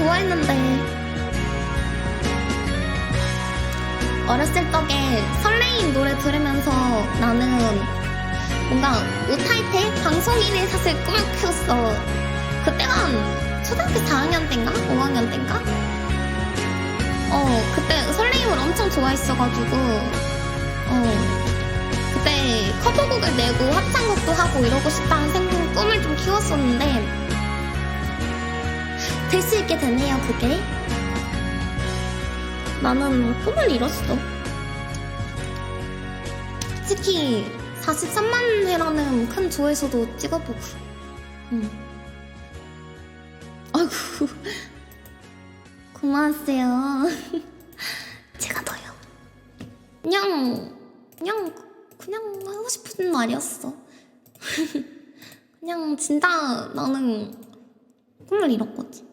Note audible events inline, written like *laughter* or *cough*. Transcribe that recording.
좋아했는데 어렸을 적에 설레임 노래 들으면서 나는 뭔가 우타이 테 방송인의 사실 꿈을 키웠어. 그때가 한 초등학교 4학년 때인가? 5학년 때인가? 어, 그때 설레임을 엄청 좋아했어가지고, 어, 그때 커버곡을 내고 합창곡도 하고 이러고 싶다는 생각, 꿈을 좀 키웠었는데, 될 수 있게 되네요, 그게. 나는 꿈을 이뤘어. 특히 43만 회라는 큰 조회수도 찍어보고. 응. 아이고. *laughs* 고마웠어요. *laughs* 제가 더요. 그냥, 그냥, 그냥 하고 싶은 말이었어. *laughs* 그냥 진짜 나는 꿈을 이뤘거지.